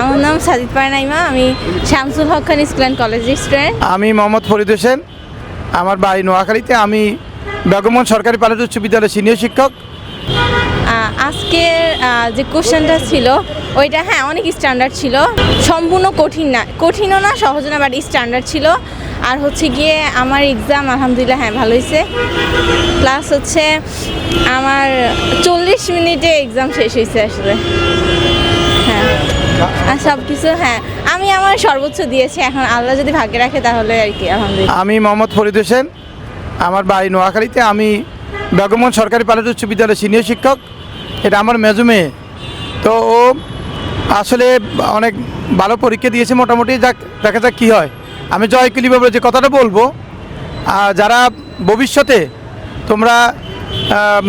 আমার নাম সাজিদ পারনাইমা আমি শামসুল হক খান স্কুল অ্যান্ড কলেজের স্টুডেন্ট আমি মোহাম্মদ ফরিদ হোসেন আমার বাড়ি নোয়াখালীতে। আমি বেগমগঞ্জ সরকারি পালিত উচ্চ বিদ্যালয়ের সিনিয়র শিক্ষক। আজকের যে কোশ্চেনটা ছিল ওইটা হ্যাঁ অনেক স্ট্যান্ডার্ড ছিল। সম্পূর্ণ কঠিন না কঠিনও না সহজ না বাট স্ট্যান্ডার্ড ছিল। আর হচ্ছে গিয়ে আমার এক্সাম আলহামদুলিল্লাহ হ্যাঁ ভালো হয়েছে। প্লাস হচ্ছে আমার চল্লিশ মিনিটে এক্সাম শেষ হয়েছে আসলে। সব কিছু হ্যাঁ। আমি আমার সর্বোচ্চ দিয়েছি এখন আল্লাহ যদি ভাগ্যে রাখে তাহলে আর কি আলহামদুলিল্লাহ। আমি মোহাম্মদ ফরিদ হোসেন আমার বাড়ি নোয়াখালীতে। আমি বেগমগঞ্জ সরকারি পালিত উচ্চ বিদ্যালয়ের সিনিয়র শিক্ষক। এটা আমার মেজো মেয়ে। তো ও আসলে অনেক ভালো পরীক্ষা দিয়েছে মোটামুটি যাক দেখা যাক কী হয়। আমি জয়কুলি বাবু যে কথাটা বলব যারা ভবিষ্যতে তোমরা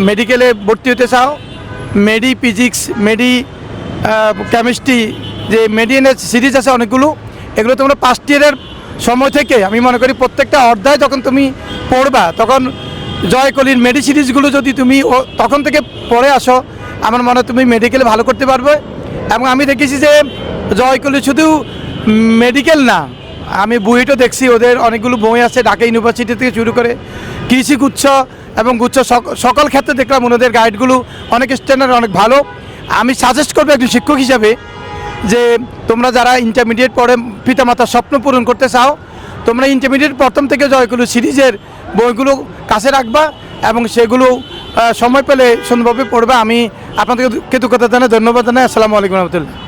মেডিকেলে ভর্তি হতে চাও মেডি ফিজিক্স মেডি কেমিস্ট্রি যে মেডিয়ানের সিরিজ আছে অনেকগুলো, এগুলো তোমরা ফার্স্ট ইয়ারের সময় থেকে, আমি মনে করি প্রত্যেকটা অধ্যায় যখন তুমি পড়বা, তখন জয়কলির মেডি সিরিজগুলো যদি তুমি তখন থেকে পড়ে আসো, আমার মনে হয় তুমি মেডিকেলে ভালো করতে পারবে। এবং আমি দেখেছি যে জয়কলি শুধু মেডিকেল না, আমি বইটা দেখছি, ওদের অনেকগুলো বই আছে, ঢাকা ইউনিভার্সিটি থেকে শুরু করে কৃষি গুচ্ছ এবং গুচ্ছ সক- সকল ক্ষেত্রে দেখলাম ওনাদের গাইডগুলো অনেক স্ট্যান্ডার্ড অনেক ভালো। আমি সাজেস্ট করব একজন শিক্ষক হিসাবে যে তোমরা যারা ইন্টারমিডিয়েট পড়ে পিতামাতার স্বপ্ন পূরণ করতে চাও, তোমরা ইন্টারমিডিয়েট প্রথম থেকে জয়গুলো সিরিজের বইগুলো কাছে রাখবা এবং সেগুলো সময় পেলে সুন্দরভাবে পড়বে। আমি আপনাদেরকে কৃতজ্ঞতা জানাই, ধন্যবাদ জানাই। আসসালামু আলাইকুম রহমতুল্লাহ।